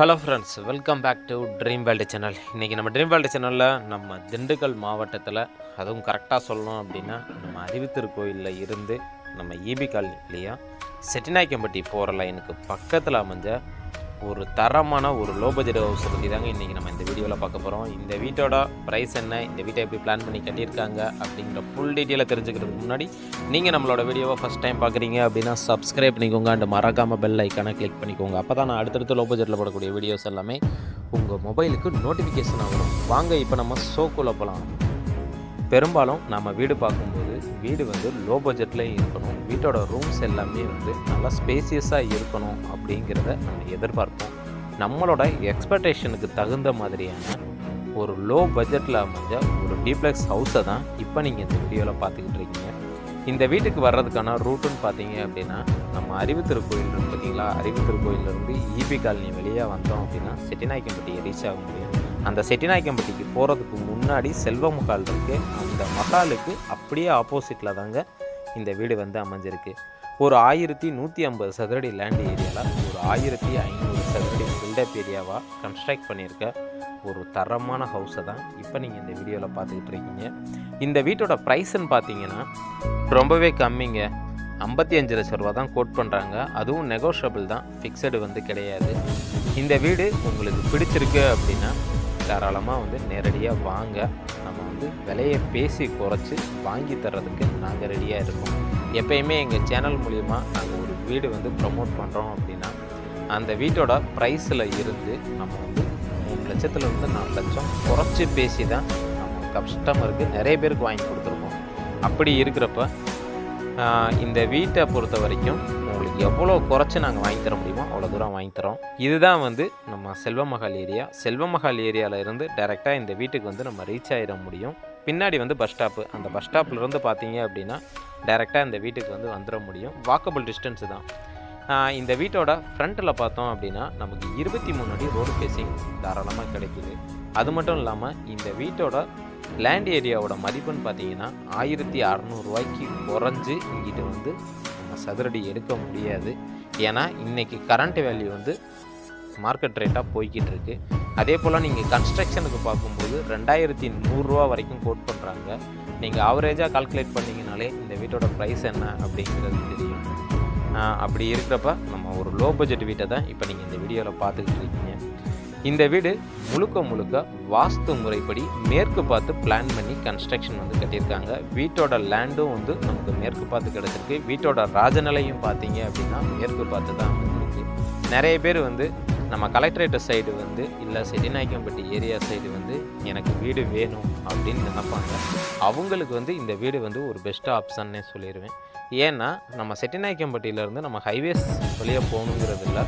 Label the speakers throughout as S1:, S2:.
S1: Hello friends welcome back to dream world channel இன்றைக்கி நம்ம dream world சேனலில் நம்ம திண்டுக்கல் மாவட்டத்தில் அதுவும் கரெக்டாக சொல்லணும் அப்படின்னா நம்ம அறிவித்திருக்கோயிலில் இருந்து நம்ம ஈபி காலனிலையா செட்டிநாய்க்கம்பட்டி போகிற லைனுக்கு பக்கத்தில் அமைஞ்ச ஒரு தரமான ஒரு லோ பட்ஜெட் ஹவுஸ் பற்றி தாங்க இன்றைக்கி நம்ம இந்த வீடியோவில் பார்க்க போகிறோம் இந்த வீட்டோட ப்ரைஸ் என்ன? இந்த வீட்டை எப்படி பிளான் பண்ணி கட்டியிருக்காங்க? அப்படிங்கிற ஃபுல் டீட்டெயிலை தெரிஞ்சுக்கிறதுக்கு முன்னாடி நீங்கள் நம்மளோட வீடியோவை ஃபஸ்ட் டைம் பார்க்குறீங்க அப்படின்னா சப்ஸ்கிரைப் பண்ணிக்கோங்க அண்ட் மறக்காமல் பெல் ஐக்கானை கிளிக் பண்ணிக்கோங்க. அப்போ தான் நான் அடுத்தடுத்து லோ பட்ஜெட்டில் போடக்கூடிய வீடியோஸ் எல்லாமே உங்கள் மொபைலுக்கு நோட்டிஃபிகேஷன் ஆகும் வாங்க இப்போ நம்ம ஷோக்குள்ளே போகலாம் பெரும்பாலும் நம்ம வீடு பார்க்கும்போது வீடு வந்து லோ பட்ஜெட்லேயும் இருக்கணும். வீட்டோட ரூம்ஸ் எல்லாமே வந்து நல்லா ஸ்பேசியஸாக இருக்கணும் அப்படிங்கிறத நம்ம எதிர்பார்ப்போம். நம்மளோட எக்ஸ்பெக்டேஷனுக்கு தகுந்த மாதிரியான ஒரு லோ பட்ஜெட்டில் அமைஞ்ச ஒரு டீப்ளெக்ஸ் ஹவுஸை தான் இப்போ நீங்கள் இந்த வீடியோவில் பார்த்துக்கிட்டு இருக்கீங்க. இந்த வீட்டுக்கு வர்றதுக்கான ரூட்டுன்னு பார்த்தீங்க அப்படின்னா நம்ம அறிவுத்திருக்கோயில் இருக்கு பார்த்தீங்களா அறிவுத்திருக்கோயிலேருந்து ஈபி காலனி வெளியே வந்தோம் அப்படின்னா செட்டிநாய்க்கம்பட்டியை ரீச் ஆக முடியும். அந்த செட்டிநாயக்கம்பட்டிக்கு போகிறதுக்கு முன்னாடி செல்வ மகால் இருக்குது அந்த மகாலுக்கு அப்படியே ஆப்போசிட்டில் தாங்க இந்த வீடு வந்து அமைஞ்சிருக்கு. ஒரு ஆயிரத்தி நூற்றி ஐம்பது சதுரடி லேண்ட் ஏரியாவில் ஒரு ஆயிரத்தி ஐநூறு சதுரடி பில்டப் ஏரியாவாக கன்ஸ்ட்ரக்ட் பண்ணியிருக்க ஒரு தரமான ஹவுஸை தான் இப்போ நீங்கள் இந்த வீடியோவில் பார்த்துக்கிட்டு இருக்கீங்க. இந்த வீட்டோட ப்ரைஸ்ன்னு பார்த்தீங்கன்னா ரொம்பவே கம்மிங்க. ஐம்பத்தி அஞ்சு லட்ச ரூபா தான் கோட் பண்ணுறாங்க அதுவும் நெகோஷியபிள் தான். ஃபிக்ஸடு வந்து கிடையாது. இந்த வீடு உங்களுக்கு பிடிச்சிருக்கு அப்படின்னா தாராளமாக வந்து நேரடியாக வாங்க. நம்ம வந்து விலையை பேசி குறைச்சி வாங்கி தர்றதுக்கு நாங்கள் ரெடியாக இருக்கோம். எப்பயுமே எங்கள் சேனல் மூலிமா நாங்கள் ஒரு வீடு வந்து ப்ரமோட் பண்ணுறோம் அப்படின்னா அந்த வீட்டோட ப்ரைஸில் இருந்து நம்ம வந்து மூணு லட்சத்துலேருந்து நாலு லட்சம் குறைச்சி பேசி தான் நம்ம கஸ்டமருக்கு நிறைய பேருக்கு வாங்கி கொடுத்துருக்கோம். அப்படி இருக்கிறப்ப இந்த வீட்டை பொறுத்த வரைக்கும் உங்களுக்கு எவ்வளோ குறைச்சி நாங்கள் வாங்கி தர முடியுமோ அவ்வளோ தூரம் வாங்கி தரோம். இதுதான் வந்து நம்ம செல்வமகால் ஏரியா. செல்வமகால் ஏரியாவிலேருந்து டைரெக்டாக இந்த வீட்டுக்கு வந்து நம்ம ரீச் ஆகிட முடியும். பின்னாடி வந்து பஸ் ஸ்டாப்பு அந்த பஸ் ஸ்டாப்லேருந்து பார்த்தீங்க அப்படின்னா டைரெக்டாக இந்த வீட்டுக்கு வந்து வந்துட முடியும். வாக்கபிள் டிஸ்டன்ஸு தான். இந்த வீட்டோட ஃப்ரண்ட்டில் பார்த்தோம் அப்படின்னா நமக்கு இருபத்தி மூணு அடி ரோடு ஃபேஸிங் தாராளமாக கிடைக்குது. அது மட்டும் இல்லாமல் இந்த வீட்டோட லேண்ட் ஏரியாவோட மதிப்புன்னு பார்த்தீங்கன்னா ஆயிரத்தி அறநூறுவாய்க்கு குறைஞ்சு இங்கிட்ட வந்து நம்ம சதுரடி எடுக்க முடியாது. ஏன்னா இன்றைக்கி கரண்ட் வேல்யூ வந்து மார்க்கெட் ரேட்டாக போய்கிட்டு இருக்கு. அதே போல் நீங்கள் கன்ஸ்ட்ரக்ஷனுக்கு பார்க்கும்போது ரெண்டாயிரத்தி நூறுரூவா வரைக்கும் கோட் பண்ணுறாங்க நீங்கள் ஆவரேஜாக கால்குலேட் பண்ணிங்கனாலே இந்த வீட்டோட ப்ரைஸ் என்ன அப்படிங்கிறது தெரியும். அப்படி இருக்கிறப்ப நம்ம ஒரு லோ பட்ஜெட் வீட்டை தான் இப்போ நீங்கள் இந்த வீடியோவில் பார்த்துக்கிட்டு இருக்கீங்க. இந்த வீடு முழுக்க முழுக்க வாஸ்து முறைப்படி மேற்கு பார்த்து பிளான் பண்ணி கன்ஸ்ட்ரக்ஷன் வந்து கட்டியிருக்காங்க. வீட்டோட லேண்டும் வந்து நமக்கு மேற்கு பார்த்து கிடச்சிருக்கு. வீட்டோட ராஜநிலையும் பார்த்தீங்க அப்படின்னா மேற்கு பார்த்து தான் வந்துருக்கு. நிறைய பேர் வந்து நம்ம கலெக்டரேட் சைடு வந்து இல்லை செட்டிநாயக்கம்பட்டி ஏரியா சைடு வந்து எனக்கு வீடு வேணும் அப்படின்னு நினைப்பாங்க. அவங்களுக்கு வந்து இந்த வீடு வந்து ஒரு பெஸ்ட்டு ஆப்ஷன்னே சொல்லிடுவேன். ஏன்னா நம்ம செட்டிநாயக்கம்பட்டியிலேருந்து நம்ம ஹைவேஸ் வழியாக போகணுங்கிறது இல்லை.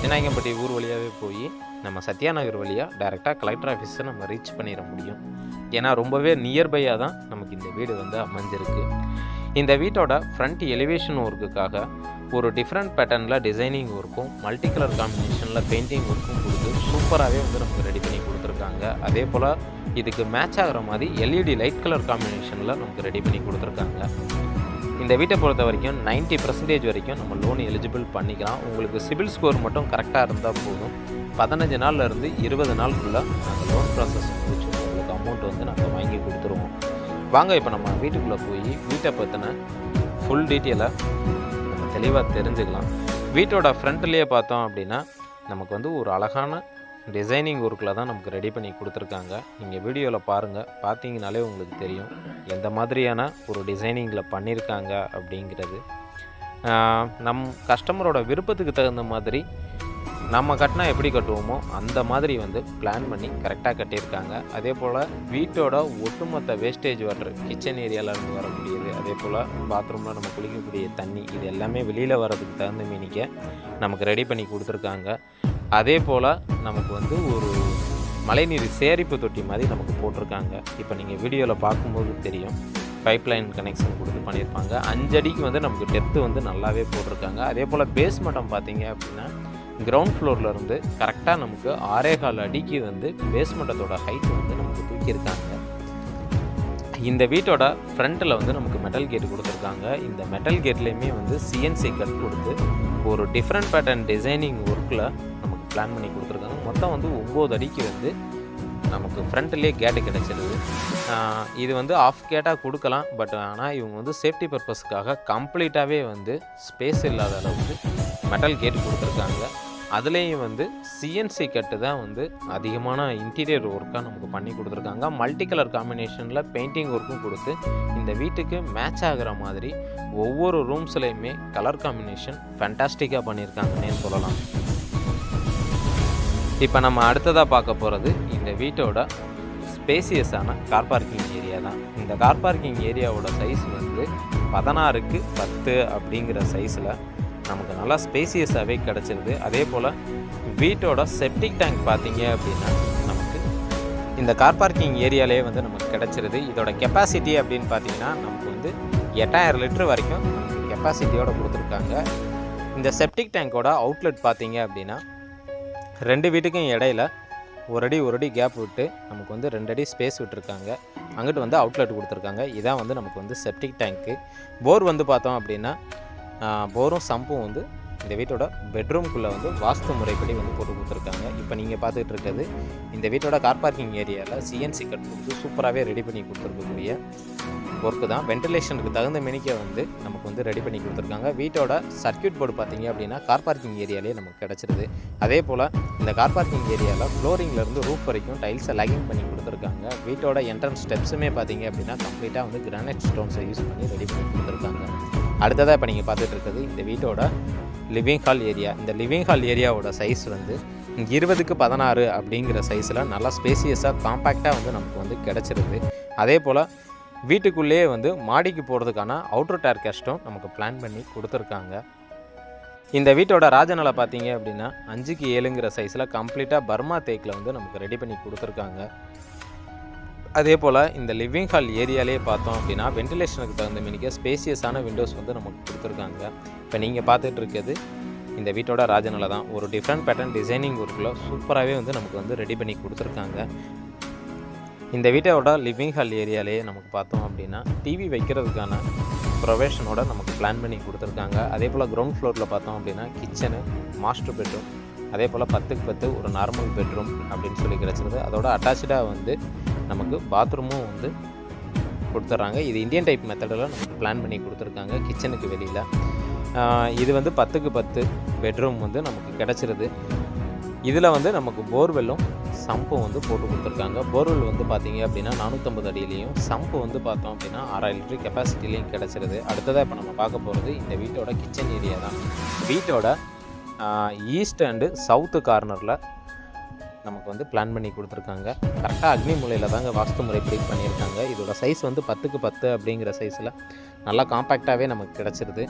S1: சத்தியநாயகம்பட்டி ஊர் வழியாகவே போய் நம்ம சத்யா நகர் வழியாக டைரெக்டாக கலெக்டர் ஆஃபீஸை நம்ம ரீச் பண்ணிட முடியும். ஏன்னா ரொம்பவே நியர்பையாக தான் நமக்கு இந்த வீடு வந்து அமைஞ்சிருக்கு. இந்த வீட்டோட ஃப்ரண்ட் எலிவேஷன் ஒர்க்குக்காக ஒரு டிஃப்ரெண்ட் பேட்டர்னில் டிசைனிங் ஒர்க்கும் மல்டி கலர் காம்பினேஷனில் பெயிண்டிங் ஒர்க்கும் கொடுத்து சூப்பராகவே வந்து நமக்கு ரெடி பண்ணி கொடுத்துருக்காங்க. அதே போல் இதுக்கு மேட்ச் ஆகிற மாதிரி எல்இடி லைட் கலர் காம்பினேஷனில் நமக்கு ரெடி பண்ணி கொடுத்துருக்காங்க. இந்த வீட்டை பொறுத்த வரைக்கும் 90% பர்சன்டேஜ் வரைக்கும் நம்ம லோன் எலிஜிபிள் பண்ணிக்கலாம். உங்களுக்கு சிபில் ஸ்கோர் மட்டும் கரெக்டாக இருந்தால் போதும். பதினஞ்சு நாள்ல இருந்து இருபது நாளுக்குள்ளே நாங்கள் லோன் ப்ராசஸ் முடிச்சு உங்களுக்கு அமௌண்ட் வந்து நாங்கள் வாங்கி கொடுத்துருவோம். வாங்க இப்போ நம்ம வீட்டுக்குள்ளே போய் வீட்டை பற்றின ஃபுல் டீட்டெயிலை நம்ம தெளிவாக தெரிஞ்சுக்கலாம். வீட்டோட ஃப்ரண்ட்லேயே பார்த்தோம் அப்படின்னா நமக்கு வந்து ஒரு அழகான டிசைனிங் ஒர்க்கில் தான் நமக்கு ரெடி பண்ணி கொடுத்துருக்காங்க. நீங்கள் வீடியோவில் பாருங்கள் பார்த்தீங்கனாலே உங்களுக்கு தெரியும். எந்த மாதிரியான ஒரு டிசைனிங்கில் பண்ணியிருக்காங்க அப்படிங்கிறது. நம் கஸ்டமரோட விருப்பத்துக்கு தகுந்த மாதிரி நம்ம கட்டினா எப்படி கட்டுவோமோ அந்த மாதிரி வந்து பிளான் பண்ணி கரெக்டாக கட்டியிருக்காங்க. அதே போல் வீட்டோட ஒட்டுமொத்த வேஸ்டேஜ் வாட்டர் கிச்சன் ஏரியாவிலேருந்து வரக்கூடியது அதே போல் பாத்ரூமில் நம்ம குளிக்கக்கூடிய தண்ணி இது எல்லாமே வெளியில் வர்றதுக்கு தகுந்த மீனிக்க நமக்கு ரெடி பண்ணி கொடுத்துருக்காங்க. அதே போல் நமக்கு வந்து ஒரு மழைநீர் சேரிப்பு தொட்டி மாதிரி நமக்கு போட்டிருக்காங்க. இப்போ நீங்கள் வீடியோவில் பார்க்கும்போது தெரியும். பைப்லைன் கனெக்ஷன் கொடுத்து பண்ணியிருப்பாங்க. அஞ்சடிக்கு வந்து நமக்கு டெப்த்து வந்து நல்லாவே போட்டிருக்காங்க. அதே போல் பேஸ்மட்டம் பார்த்தீங்க அப்படின்னா கிரவுண்ட் ஃப்ளோர்லேருந்து கரெக்டாக நமக்கு ஆறேகால் அடிக்கு வந்து பேஸ்மெண்ட்டத்தோட ஹைட் வந்து நமக்கு தூக்கியிருக்காங்க. இந்த வீட்டோட ஃப்ரண்ட்டில் வந்து நமக்கு மெட்டல் கேட் கொடுத்துருக்காங்க. இந்த மெட்டல் கேட்லேயுமே வந்து சிஎன்சி கட் கொடுத்து ஒரு டிஃப்ரெண்ட் பேட்டர்ன் டிசைனிங் ஒர்க்கில் பிளான் பண்ணி கொடுத்துருக்காங்க மொத்தம் வந்து ஒம்பது அடிக்கு வந்து நமக்கு ஃப்ரண்ட்லேயே கேட்டு கிடச்சிருது. இது வந்து ஆஃப் கேட்டாக கொடுக்கலாம் பட் ஆனால் இவங்க வந்து சேஃப்டி பர்பஸ்க்காக கம்ப்ளீட்டாகவே வந்து ஸ்பேஸ் இல்லாத அளவுக்கு மெட்டல் கேட் கொடுத்துருக்காங்க. அதுலேயும் வந்து சிஎன்சி கட்டு தான் வந்து அதிகமான இன்டீரியர் ஒர்க்காக நமக்கு பண்ணி கொடுத்துருக்காங்க. மல்டி கலர் காம்பினேஷனில் பெயிண்டிங் ஒர்க்கும் கொடுத்து இந்த வீட்டுக்கு மேட்ச் ஆகிற மாதிரி ஒவ்வொரு ரூம்ஸ்லேயுமே கலர் காம்பினேஷன் ஃபேண்டாஸ்டிக்காக பண்ணியிருக்காங்கன்னே சொல்லலாம். இப்போ நம்ம அடுத்ததாக பார்க்க போகிறது இந்த வீட்டோட ஸ்பேசியஸான கார் பார்க்கிங் ஏரியா தான். இந்த கார் பார்க்கிங் ஏரியாவோட சைஸ் வந்து பதினாறுக்கு பத்து அப்படிங்கிற சைஸில் நமக்கு நல்லா ஸ்பேசியஸாகவே கிடச்சிருது. அதே போல் வீட்டோட செப்டிக் டேங்க் பார்த்தீங்க அப்படின்னா நமக்கு இந்த கார் பார்க்கிங் ஏரியாலே வந்து நமக்கு கிடச்சிருது. இதோட கெப்பாசிட்டி அப்படின்னு பார்த்தீங்கன்னா நமக்கு வந்து எட்டாயிரம் லிட்டர் வரைக்கும் கெப்பாசிட்டியோடு கொடுத்துருக்காங்க. இந்த செப்டிக் டேங்கோட அவுட்லெட் பார்த்தீங்க அப்படின்னா ரெண்டு வீட்டுக்கும் இடையில ஒரு அடி ஒரு அடி கேப் விட்டு நமக்கு வந்து ரெண்டு அடி ஸ்பேஸ் விட்டுருக்காங்க. அங்கிட்டு வந்து அவுட்லெட் கொடுத்துருக்காங்க. இதான் வந்து நமக்கு வந்து செப்டிக் டேங்க்கு போர் வந்து பார்த்தோம் அப்படின்னா போரும் சம்பும் வந்து இந்த வீட்டோட பெட்ரூம்குள்ளே வந்து வாஸ்து முறைப்படி வந்து போட்டு கொடுத்துருக்காங்க. இப்போ நீங்கள் பார்த்துட்டு இருக்கிறது இந்த வீட்டோட கார் பார்க்கிங் ஏரியாவில் சிஎன்சி கட் கொடுத்து சூப்பராகவே ரெடி பண்ணி கொடுத்துருக்கக்கூடிய ஒர்க்கு தான். வென்டிலேஷனுக்கு தகுந்த மெனிக்க வந்து நமக்கு வந்து ரெடி பண்ணி கொடுத்துருக்காங்க. வீட்டோட சர்க்கியூட் போர்டு பார்த்தீங்க அப்படின்னா கார் பார்க்கிங் ஏரியாலே நமக்கு கிடச்சிருது. அதே போல் இந்த கார் பார்க்கிங் ஏரியாவில் ஃப்ளோரிங்லேருந்து ரூப் வரைக்கும் டைல்ஸை லேகிங் பண்ணி கொடுத்துருக்காங்க. வீட்டோட என்ட்ரன்ஸ் ஸ்டெப்ஸுமே பார்த்தீங்க அப்படின்னா கம்ப்ளீட்டாக வந்து கிரானைட் ஸ்டோன்ஸை யூஸ் பண்ணி ரெடி பண்ணி கொடுத்துருக்காங்க. அடுத்ததாக இப்போ நீங்கள் பார்த்துட்டு இருக்கிறது இந்த வீட்டோட லிவிங் ஹால் ஏரியா. இந்த லிவிங் ஹால் ஏரியாவோட சைஸ் வந்து இருபதுக்கு பதினாறு அப்படிங்கிற சைஸில் நல்லா ஸ்பேசியஸாக காம்பேக்டாக வந்து நமக்கு வந்து கிடச்சிருது. அதே போல் வீட்டுக்குள்ளேயே வந்து மாடிக்கு போகிறதுக்கான அவுட்டர் டேர் கஷ்டம் நமக்கு பிளான் பண்ணி கொடுத்துருக்காங்க. இந்த வீட்டோட ராஜநிலை பார்த்தீங்க அப்படின்னா அஞ்சுக்கு ஏழுங்கிற சைஸில் கம்ப்ளீட்டாக பர்மா தேக்கில் வந்து நமக்கு ரெடி பண்ணி கொடுத்துருக்காங்க. அதே போல் இந்த லிவிங் ஹால் ஏரியாலே பார்த்தோம் அப்படின்னா வென்டிலேஷனுக்கு தகுந்த மினிக்க ஸ்பேசியஸான விண்டோஸ் வந்து நமக்கு கொடுத்துருக்காங்க. இப்போ நீங்கள் பார்த்துட்டு இருக்கிறது இந்த வீட்டோட ராஜநிலை தான். ஒரு டிஃப்ரெண்ட் பேட்டர்ன் டிசைனிங் ஒர்க்கில் சூப்பராகவே வந்து நமக்கு வந்து ரெடி பண்ணி கொடுத்துருக்காங்க. இந்த வீட்டோட லிவிங் ஹால் ஏரியாலேயே நமக்கு பார்த்தோம் அப்படின்னா டிவி வைக்கிறதுக்கான ப்ரொவேஷனோட நமக்கு பிளான் பண்ணி கொடுத்துருக்காங்க. அதே போல் கிரவுண்ட் ஃப்ளோரில் பார்த்தோம் அப்படின்னா கிச்சனு மாஸ்டர் பெட்ரூம் அதே போல் பத்துக்கு பத்து ஒரு நார்மல் பெட்ரூம் அப்படின்னு சொல்லி கிடச்சிருது. அதோட அட்டாச்சாக வந்து நமக்கு பாத்ரூமும் வந்து கொடுத்துட்றாங்க. இது இந்தியன் டைப் மெத்தடில் நமக்கு பிளான் பண்ணி கொடுத்துருக்காங்க கிச்சனுக்கு வெளியில். இது வந்து பத்துக்கு பத்து பெட்ரூம் வந்து நமக்கு கிடச்சிருது. இதில் வந்து நமக்கு போர்வெல்லும் சம்பும் வந்து போட்டு கொடுத்துருக்காங்க. போர்வெல் வந்து பார்த்தீங்க அப்படின்னா நானூற்றம்பது அடியிலையும் சம்பு வந்து பார்த்தோம் அப்படின்னா ஆறாயிரம் லிட்டர் கெப்பாசிட்டிலையும் கிடச்சிருது. அடுத்ததாக இப்போ நம்ம பார்க்க போகிறது இந்த வீட்டோட கிச்சன் ஏரியா தான். வீட்டோட ஈஸ்ட் அண்டு சவுத்து கார்னரில் நமக்கு வந்து பிளான் பண்ணி கொடுத்துருக்காங்க. கரெக்டாக அக்னி மூலையில் தாங்க வாஸ்து முறைப்படி பண்ணியிருக்காங்க. இதோட சைஸ் வந்து பத்துக்கு பத்து அப்படிங்கிற சைஸில் நல்லா காம்பேக்டாகவே நமக்கு கிடச்சிருது.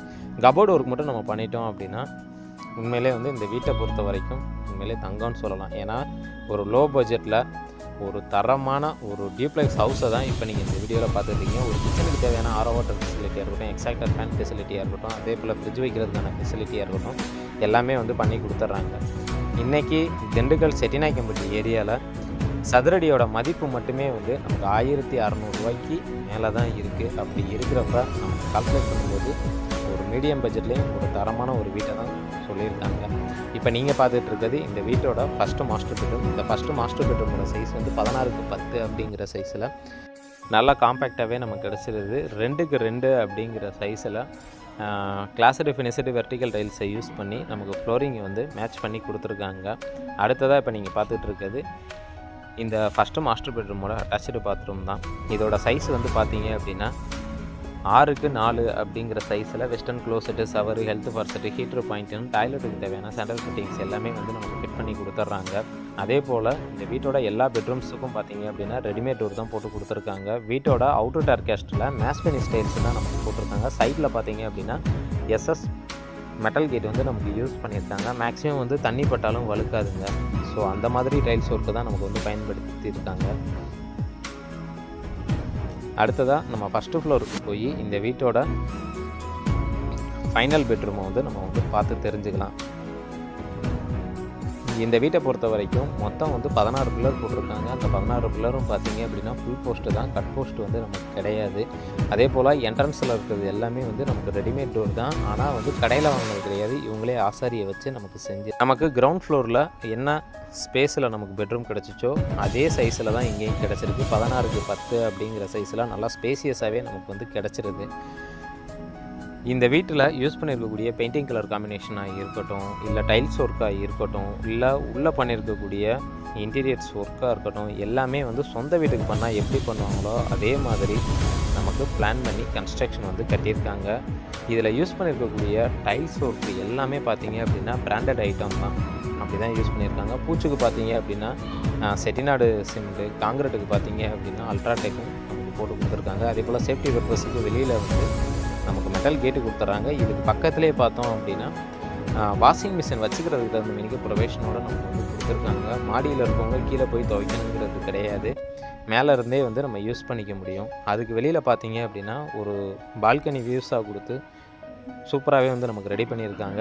S1: கபோர்டு ஒர்க் மட்டும் நம்ம பண்ணிட்டோம் அப்படின்னா உண்மையிலே வந்து இந்த வீட்டை பொறுத்த வரைக்கும் உண்மையிலே தங்கம்னு சொல்லலாம். ஏன்னா ஒரு லோ பட்ஜெட்டில் ஒரு தரமான ஒரு டியூப்ளெக்ஸ் ஹவுஸை தான் இப்போ நீங்கள் இந்த வீடியோவில் பார்த்துருக்கீங்க. ஒரு கிச்சனுக்கு தேவையான ஆரோ வாட்டர் ஃபெசிலிட்டியாக இருக்கட்டும் எக்ஸாக்டர் ஃபேன் ஃபெசிலிட்டியாக இருக்கட்டும் அதே போல் ஃப்ரிட்ஜ் வைக்கிறதுக்கான ஃபெசிலிட்டியாக இருக்கட்டும் எல்லாமே வந்து பண்ணி கொடுத்துட்றாங்க. இன்றைக்கி திண்டுக்கல் செட்டிநாயக்கம்பட்டி ஏரியாவில் சதுரடியோட மதிப்பு மட்டுமே வந்து நமக்கு ஆயிரத்தி அறநூறுவாய்க்கு மேலே தான் இருக்குது அப்படி இருக்கிறப்ப நம்ம கால்குலேட் பண்ணும்போது ஒரு மீடியம் பட்ஜெட்லேயும் ஒரு தரமான ஒரு வீட்டை தான் சொல்லியிருக்காங்க. இப்போ நீங்கள் பார்த்துட்டு இருக்கிறது இந்த வீட்டோட ஃபஸ்ட்டு மாஸ்டர் பெட்ரூம் இந்த ஃபஸ்ட்டு மாஸ்டர் பெட்ரூமோட சைஸ் வந்து பதினாறுக்கு பத்து அப்படிங்கிற சைஸில் நல்லா காம்பேக்டாகவே நமக்கு கிடச்சிருது. ரெண்டுக்கு ரெண்டு அப்படிங்கிற சைஸில் கிளாஸடு ஃபினிஷடு வெர்டிக்கல் டைல்ஸை யூஸ் பண்ணி நமக்கு ஃப்ளோரிங்கை வந்து மேட்ச் பண்ணி கொடுத்துருக்காங்க. அடுத்ததாக இப்போ நீங்கள் பார்த்துட்டு இருக்கிறது இந்த ஃபஸ்ட்டு மாஸ்டர் பெட்ரூமோட அட்டாச்சு பாத்ரூம் தான். இதோட சைஸ் வந்து பார்த்தீங்க அப்படின்னா ஆறுக்கு நாலு அப்படிங்கிற சைஸில் western closet shower health faucet heater பாயிண்ட்டுன்னு டாய்லெட்டுக்கு தேவையான சென்ட்ரல் ஃபிட்டிங்ஸ் எல்லாமே வந்து நமக்கு ஃபிட் பண்ணி கொடுத்துட்றாங்க அதே போல் இந்த வீட்டோட எல்லா பெட்ரூம்ஸுக்கும் பார்த்தீங்க அப்படின்னா ரெடிமேட் டோர் தான் போட்டு கொடுத்துருக்காங்க. வீட்டோட அவுட்டர் டார்கேஸ்ட்டில் மேஸ்பெனி ஸ்டைல்ஸ் தான் நமக்கு போட்டிருக்காங்க. சைட்டில் பார்த்தீங்க அப்படின்னா எஸ்எஸ் மெட்டல் கேட் வந்து நமக்கு யூஸ் பண்ணியிருக்காங்க. மேக்ஸிமம் வந்து தண்ணி பட்டாலும் வழுக்காதுங்க. ஸோ அந்த மாதிரி டைல்ஸ் ஒர்க்கு தான் நமக்கு வந்து பயன்படுத்தியிருக்காங்க. அடுத்ததாக நம்ம ஃபஸ்ட்டு ஃப்ளோருக்கு போய் இந்த வீட்டோட ஃபைனல் பெட்ரூமை வந்து நம்ம வந்து பார்த்து தெரிஞ்சுக்கலாம். இந்த வீட்டை பொறுத்த வரைக்கும் மொத்தம் வந்து பதினாறு பில்லர் போட்டிருக்காங்க. அந்த பதினாறு பில்லரும் பார்த்தீங்க அப்படின்னா ஃபுல் போஸ்ட்டு தான். கட் போஸ்ட் வந்து நமக்கு கிடையாது. அதே போல் என்ட்ரன்ஸில் இருக்கிறது எல்லாமே வந்து நமக்கு ரெடிமேட் டோர் தான். ஆனால் வந்து கடையில் வாங்கினது கிடையாது. இவங்களே ஆசாரியை வச்சு நமக்கு செஞ்சு நமக்கு கிரவுண்ட் ஃப்ளோரில் என்ன ஸ்பேஸில் நமக்கு பெட்ரூம் கிடச்சிச்சோ அதே சைஸில் தான் இங்கேயும் கிடச்சிருக்கு. பதினாறுக்கு பத்து அப்படிங்கிற சைஸில் நல்லா ஸ்பேசியஸாகவே நமக்கு வந்து கிடச்சிருது. இந்த வீட்டில் யூஸ் பண்ணியிருக்கக்கூடிய பெயிண்டிங் கலர் காம்பினேஷனாக இருக்கட்டும் இல்லை டைல்ஸ் ஒர்க்காக இருக்கட்டும் இல்லை உள்ளே பண்ணியிருக்கக்கூடிய இன்டீரியர்ஸ் ஒர்க்காக இருக்கட்டும் எல்லாமே வந்து சொந்த வீட்டுக்கு பண்ணால் எப்படி பண்ணுவாங்களோ அதே மாதிரி நமக்கு பிளான் பண்ணி கன்ஸ்ட்ரக்ஷன் வந்து கட்டியிருக்காங்க. இதில் யூஸ் பண்ணியிருக்கக்கூடிய டைல்ஸ் ஒர்க்கு எல்லாமே பார்த்தீங்க அப்படின்னா பிராண்டட் ஐட்டம் தான். அப்படி தான் யூஸ் பண்ணியிருக்காங்க. பூச்சுக்கு பார்த்தீங்க அப்படின்னா செட்டிநாடு சிமெண்ட்டு காங்கிரட்டுக்கு பார்த்தீங்க அப்படின்னா அல்ட்ராடெக்கும் போட்டு கொடுத்துருக்காங்க. அதே போல் சேஃப்டி பர்பஸுக்கு வெளியில் வந்து நமக்கு மெட்டல் கேட்டு கொடுத்துட்றாங்க இதுக்கு பக்கத்துலேயே பார்த்தோம் அப்படின்னா வாஷிங் மிஷின் வச்சுக்கிறதுக்கு தகுந்த மினிக்கு ப்ரொவேஷனோட நமக்கு வந்து கொடுத்துருக்காங்க. மாடியில் இருக்கவங்க கீழே போய் துவைக்கணுங்கிறது கிடையாது. மேலே இருந்தே வந்து நம்ம யூஸ் பண்ணிக்க முடியும். அதுக்கு வெளியில் பார்த்தீங்க அப்படின்னா ஒரு பால்கனி வியூஸாக கொடுத்து சூப்பராகவே வந்து நமக்கு ரெடி பண்ணியிருக்காங்க.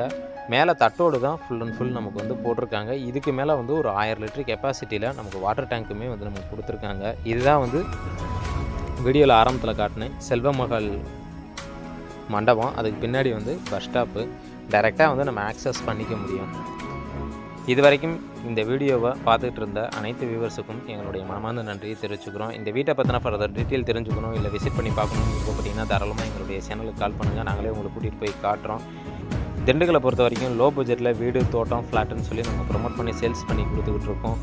S1: மேலே தட்டோடு தான் ஃபுல் அண்ட் ஃபுல் நமக்கு வந்து போட்டிருக்காங்க. இதுக்கு மேலே வந்து ஒரு ஆயிரம் லிட்டர் கெப்பாசிட்டியில் நமக்கு வாட்டர் டேங்க்குமே வந்து நமக்கு கொடுத்துருக்காங்க. இதுதான் வந்து வீடியோவில் ஆரம்பத்தில் காட்டினேன். செல்வமகள் மண்டபம். அதுக்கு பின்னாடி வந்து பஸ் ஸ்டாப்பு டைரெக்டாக வந்து நம்ம ஆக்சஸ் பண்ணிக்க முடியும். இது வரைக்கும் இந்த வீடியோவை பார்த்துட்டு இருந்த அனைத்து வியூவர்ஸுக்கும் எங்களுடைய மனமார்ந்த நன்றியை தெரிவிச்சுக்கிறோம். இந்த வீட்டை பற்றின ஃபர்தர் டீட்டெயில் தெரிஞ்சுக்கணும் இல்லை விசிட் பண்ணி பார்க்கணும்னு விருப்பப்பட்டீங்கன்னா தாராளமாக எங்களுடைய சேனலுக்கு கால் பண்ணுங்கள் நாங்களே உங்களுக்கு கூட்டிகிட்டு போய் காட்டுறோம். திண்டுக்கலை பொறுத்த வரைக்கும் லோ பட்ஜெட்டில் வீடு தோட்டம் ஃப்ளாட்டுன்னு சொல்லி நம்ம ப்ரொமோட் பண்ணி சேல்ஸ் பண்ணி கொடுத்துக்கிட்டு இருக்கோம்.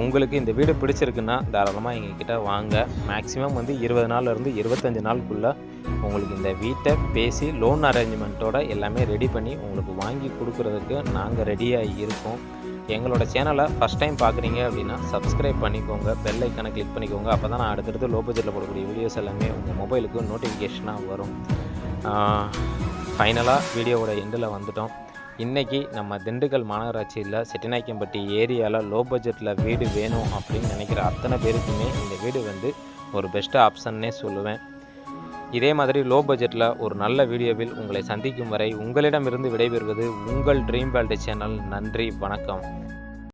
S1: உங்களுக்கு இந்த வீடு பிடிச்சிருக்குன்னா தாராளமாக எங்ககிட்ட வாங்க. மேக்ஸிமம் வந்து இருபது நாள்லேருந்து இருபத்தஞ்சு நாளுக்குள்ளே உங்களுக்கு இந்த வீட்டை பேசி லோன் அரேஞ்ச்மெண்ட்டோட எல்லாமே ரெடி பண்ணி உங்களுக்கு வாங்கி கொடுக்குறதுக்கு நாங்கள் ரெடியாக இருக்கோம். எங்களோட சேனலை ஃபஸ்ட் டைம் பார்க்குறீங்க அப்படின்னா சப்ஸ்கிரைப் பண்ணிக்கோங்க. பெல் ஐக்கனை கிளிக் பண்ணிக்கோங்க. அப்போ தான் நான் அடுத்தடுத்து லோ பட்ஜெட்டில் போடக்கூடிய வீடியோஸ் எல்லாமே உங்கள் மொபைலுக்கு நோட்டிஃபிகேஷனாக வரும். ஃபைனலாக வீடியோவோட எண்டில் வந்துட்டோம். இன்றைக்கி நம்ம திண்டுக்கல் மாநகராட்சியில் செட்டிநாயக்கம்பட்டி ஏரியாவில் லோ பட்ஜெட்டில் வீடு வேணும் அப்படின்னு நினைக்கிற அத்தனை பேருக்குமே இந்த வீடு வந்து ஒரு பெஸ்ட் ஆப்ஷன்னே சொல்லுவேன். இதே மாதிரி லோ பட்ஜெட்டில் ஒரு நல்ல வீடியோவில் உங்களை சந்திக்கும் வரை உங்களிடமிருந்து விடைபெறுவது உங்கள் ட்ரீம் வேல்டு சேனல் நன்றி வணக்கம்.